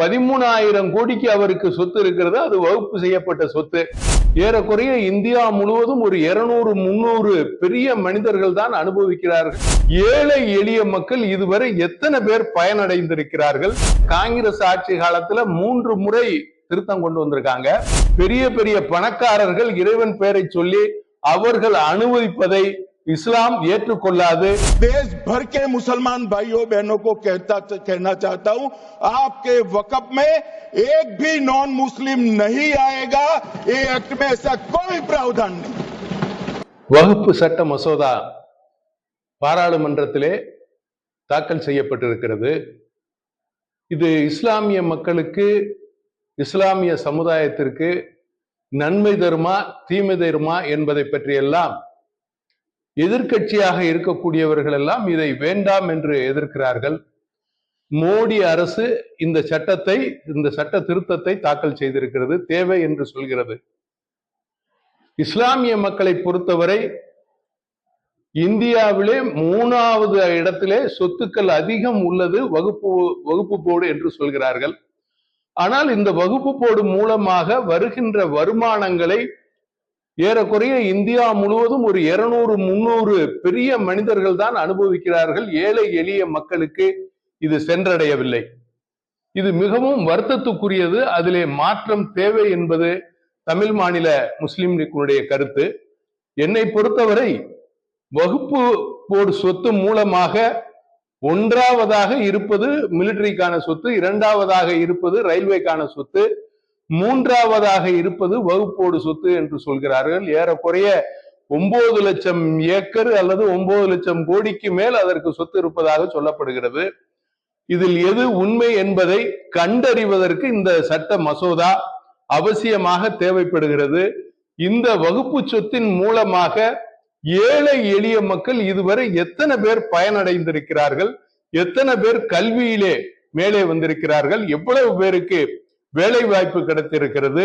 பதிமூணாயிரம் கோடிக்கு அவருக்கு சொத்து இருக்கிறது அது வகுப்பு செய்யப்பட்ட சொத்து. ஏறக்குறைய இந்தியா முழுவதும் ஒரு இருநூறு முன்னூறு பெரிய மனிதர்கள் தான் அனுபவிக்கிறார்கள். ஏழை எளிய மக்கள் இதுவரை எத்தனை பேர் பயனடைந்திருக்கிறார்கள்? காங்கிரஸ் ஆட்சி காலத்துல மூன்று முறை திருத்தம் கொண்டு வந்திருக்காங்க. பெரிய பெரிய பணக்காரர்கள் இறைவன் பெயரை சொல்லி அவர்கள் அனுமதிப்பதை இஸ்லாம் ஏற்றுக்கொள்ளாது देश भर के मुसलमान भाइयों बहनों को कहता कहना चाहता हूं आपके वकफ में एक भी नॉन मुस्लिम नहीं आएगा ये एक्ट में ऐसा कोई प्रावधान नहीं வகுப்பு சட்ட மசோதா பாராளுமன்றத்திலே தாக்கல் செய்யப்பட்டிருக்கிறது இது இஸ்லாமிய மக்களுக்கு இஸ்லாமிய சமுதாயத்திற்கு நன்மை தருமா தீமை தருமா என்பதை பற்றியெல்லாம் எதிர்க்கட்சியாக இருக்கக்கூடியவர்கள் எல்லாம் இதை வேண்டாம் என்று எதிர்க்கிறார்கள். மோடி அரசு இந்த சட்டத்தை இந்த சட்ட திருத்தத்தை தாக்கல் செய்திருக்கிறது தேவை என்று சொல்கிறது. இஸ்லாமிய மக்களை பொறுத்தவரை இந்தியாவிலே மூணாவது இடத்திலே சொத்துக்கள் அதிகம் உள்ளது வகுப்பு வகுப்பு போர்டு என்று சொல்கிறார்கள். ஆனால் இந்த வகுப்பு போர்டு மூலமாக வருகின்ற வருமானங்களை ஏறக்குறைய இந்தியா முழுவதும் ஒரு இருநூறு முன்னூறு பெரிய மனிதர்கள் தான் அனுபவிக்கிறார்கள். ஏழை எளிய மக்களுக்கு இது சென்றடையவில்லை. இது மிகவும் வருத்தத்துக்குரியது. அதிலே மாற்றம் தேவை என்பது தமிழ் மாநில முஸ்லிம் லீக்குடைய கருத்து. என்னை பொறுத்தவரை வகுப்பு போர்டு சொத்து மூலமாக ஒன்றாவதாக இருப்பது மிலிட்டரிக்கான சொத்து இரண்டாவதாக இருப்பது ரயில்வேக்கான சொத்து மூன்றாவதாக இருப்பது வகுப்போடு சொத்து என்று சொல்கிறார்கள். ஏறக்குறைய ஒன்பது லட்சம் ஏக்கர் அல்லது ஒன்பது லட்சம் கோடிக்கு மேல் அதற்கு சொத்து இருப்பதாக சொல்லப்படுகிறது. இதில் எது உண்மை என்பதை கண்டறிவதற்கு இந்த சட்ட மசோதா அவசியமாக தேவைப்படுகிறது. இந்த வகுப்பு சொத்தின் மூலமாக ஏழை எளிய மக்கள் இதுவரை எத்தனை பேர் பயனடைந்திருக்கிறார்கள்? எத்தனை பேர் கல்வியிலே மேலே வந்திருக்கிறார்கள்? எவ்வளவு பேருக்கு வேலை வாய்ப்பு கிடைத்திருக்கிறது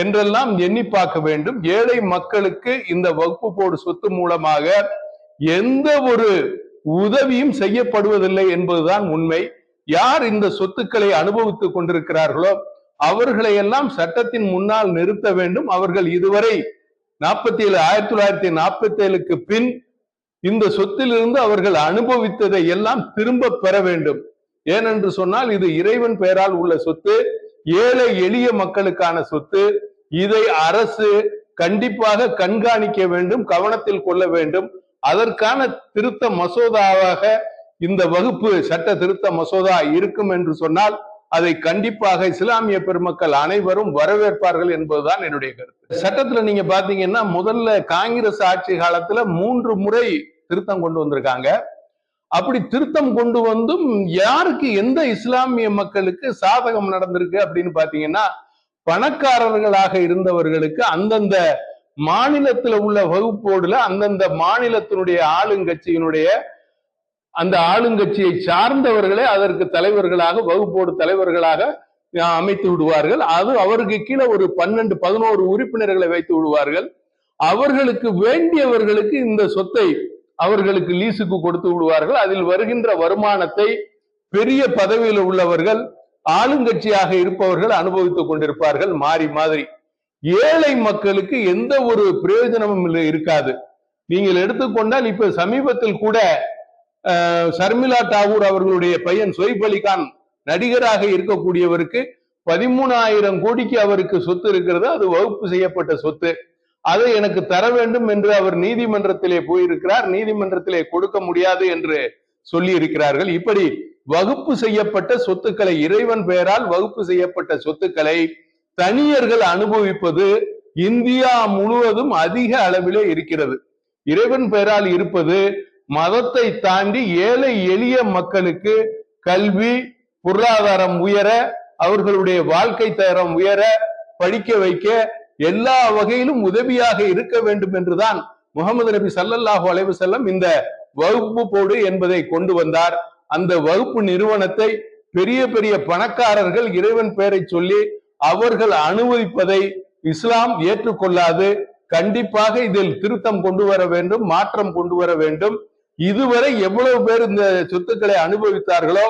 என்றெல்லாம் எண்ணி பார்க்க வேண்டும். ஏழை மக்களுக்கு இந்த வகுப்பு போடு சொத்து மூலமாக எந்த ஒரு உதவியும் செய்யப்படுவதில்லை என்பதுதான் உண்மை. யார் இந்த சொத்துக்களை அனுபவித்துக் கொண்டிருக்கிறார்களோ அவர்களை எல்லாம் சட்டத்தின் முன்னால் நிறுத்த வேண்டும். அவர்கள் இதுவரை நாற்பத்தி ஏழு ஆயிரத்தி தொள்ளாயிரத்தி நாற்பத்தி ஏழுக்கு பின் இந்த சொத்திலிருந்து அவர்கள் அனுபவித்ததை எல்லாம் திரும்ப பெற வேண்டும். ஏனென்று சொன்னால் இது இறைவன் பெயரால் உள்ள சொத்து. ஏழை எளிய மக்களுக்கான சொத்து இதை அரசு கண்டிப்பாக கண்காணிக்க வேண்டும் கவனத்தில் கொள்ள வேண்டும். அதற்கான திருத்த மசோதாவாக இந்த வகுப்பு சட்ட திருத்த மசோதா இருக்கும் என்று சொன்னால் அதை கண்டிப்பாக இஸ்லாமிய பெருமக்கள் அனைவரும் வரவேற்பார்கள் என்பதுதான் என்னுடைய கருத்து. சட்டத்துல நீங்க பாத்தீங்கன்னா முதல்ல காங்கிரஸ் ஆட்சி காலத்துல மூன்று முறை திருத்தம் கொண்டு வந்திருக்காங்க. அப்படி திருத்தம் கொண்டு வந்தும் யாருக்கு எந்த இஸ்லாமிய மக்களுக்கு சாதகம் நடந்திருக்கு அப்படின்னு பாத்தீங்கன்னா பணக்காரர்களாக இருந்தவர்களுக்கு அந்தந்த மாநிலத்துல உள்ள வகுப்போடுல அந்தந்த மாநிலத்தினுடைய ஆளுங்கட்சியினுடைய அந்த ஆளுங்கட்சியை சார்ந்தவர்களே அதற்கு தலைவர்களாக வகுப்போடு தலைவர்களாக அமைத்து விடுவார்கள். அது அவருக்கு கீழே ஒரு பன்னெண்டு பதினோரு உறுப்பினர்களை வைத்து விடுவார்கள். அவர்களுக்கு வேண்டியவர்களுக்கு இந்த சொத்தை அவர்களுக்கு லீசுக்கு கொடுத்து விடுவார்கள். அதில் வருகின்ற வருமானத்தை பெரிய பதவியில் உள்ளவர்கள் ஆளுங்கட்சியாக இருப்பவர்கள் அனுபவித்துக் கொண்டிருப்பார்கள். மாறி மாதிரி. ஏழை மக்களுக்கு எந்த ஒரு பிரயோஜனமும் இருக்காது. நீங்கள் எடுத்துக்கொண்டால் இப்ப சமீபத்தில் கூட சர்மிளா தாகூர் அவர்களுடைய பையன் சொய்ப் அலிகான் நடிகராக இருக்கக்கூடியவருக்கு பதிமூணாயிரம் கோடிக்கு அவருக்கு சொத்து இருக்கிறது. அது வகுப்பு செய்யப்பட்ட சொத்து. அதை எனக்கு தர வேண்டும் என்று அவர் நீதிமன்றத்திலே போயிருக்கிறார். நீதிமன்றத்திலே கொடுக்க முடியாது என்று சொல்லி இருக்கிறார்கள். இப்படி வகுப்பு செய்யப்பட்ட சொத்துக்களை இறைவன் பெயரால் வகுப்பு செய்யப்பட்ட சொத்துக்களை தனியர்கள் அனுபவிப்பது இந்தியா முழுவதும் அதிக அளவிலே இருக்கிறது. இறைவன் பெயரால் இருப்பது மதத்தை தாண்டி ஏழை எளிய மக்களுக்கு கல்வி பொருளாதாரம் உயர அவர்களுடைய வாழ்க்கை தரம் உயர படிக்க வைக்க எல்லா வகையிலும் உதவியாக இருக்க வேண்டும் என்றுதான் முகமது நபி சல்லல்லாஹு அலைவு செல்லம் இந்த வகுப்பு போடு என்பதை கொண்டு வந்தார். அந்த வகுப்பு நிறுவனத்தை பெரிய பெரிய பணக்காரர்கள் இறைவன் பெயரை சொல்லி அவர்கள் அனுமதிப்பதை இஸ்லாம் ஏற்றுக்கொள்ளாது. கண்டிப்பாக இதில் திருத்தம் கொண்டு வர வேண்டும் மாற்றம் கொண்டு வர வேண்டும். இதுவரை எவ்வளவு பேர் இந்த சொத்துக்களை அனுபவித்தார்களோ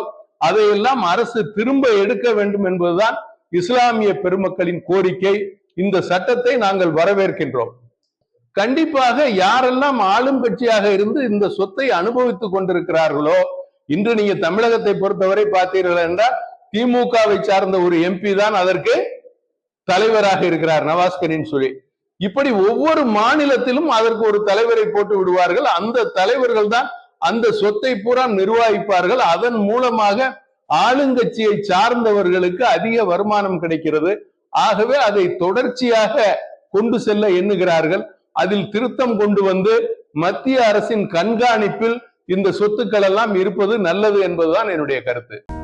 அதையெல்லாம் அரசு திரும்ப எடுக்க வேண்டும் என்பதுதான் இஸ்லாமிய பெருமக்களின் கோரிக்கை. இந்த சட்டத்தை நாங்கள் வரவேற்கின்றோம். கண்டிப்பாக யாரெல்லாம் ஆளும் கட்சியாக இருந்து இந்த சொத்தை அனுபவித்துக் கொண்டிருக்கிறார்களோ இன்று நீங்க தமிழகத்தை பொறுத்தவரை பார்த்தீர்கள் என்றால் திமுகவை சார்ந்த ஒரு எம்பி தான் அதற்கு தலைவராக இருக்கிறார் நவாஸ்கரின் சொல்லி. இப்படி ஒவ்வொரு மாநிலத்திலும் அதற்கு ஒரு தலைவரை போட்டு விடுவார்கள். அந்த தலைவர்கள் தான் அந்த சொத்தை பூரா நிர்வகிப்பார்கள். அதன் மூலமாக ஆளுங்கட்சியை சார்ந்தவர்களுக்கு அதிக வருமானம் கிடைக்கிறது. ஆகவே அதை தொடர்ச்சியாக கொண்டு செல்ல எண்ணுகிறார்கள். அதில் திருத்தம் கொண்டு வந்து மத்திய அரசின் கண்காணிப்பில் இந்த சொத்துக்கள் எல்லாம் இருப்பது நல்லது என்பதுதான் என்னுடைய கருத்து.